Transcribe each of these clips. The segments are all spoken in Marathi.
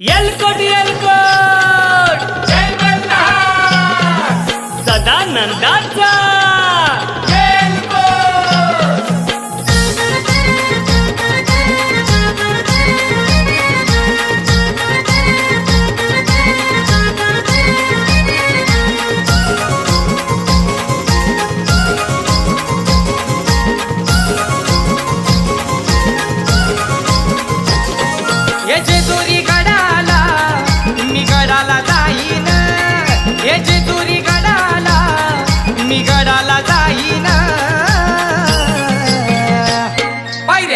एलकोट एलकोट जय सदा नंदाचा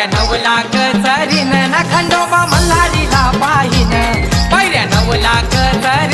पायऱ्या नऊ लाख चरीन ना खंडोबा मल्हारीला पाहिन पायऱ्या नऊ लाख चरी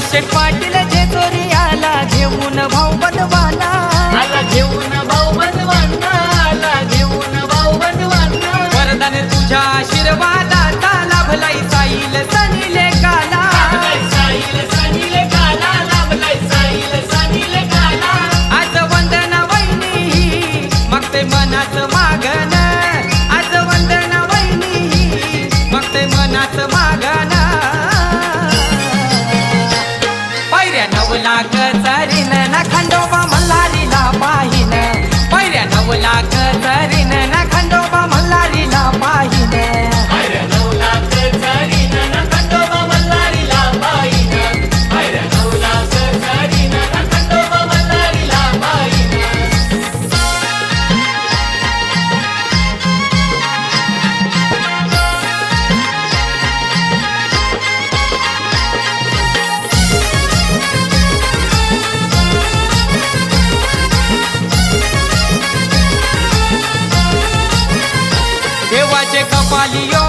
शेठ पाटील जेजोरी आला घेऊन भाऊ बनवाला वरदान तुझ्या आशीर्वादाचा लाभलाई जाईल सनी लेकाला आज वंदना वहिनी मग ते मनाचं मागण. आज वंदना वहिनी मग ते मनाचं मागण. પાલિયો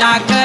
लगा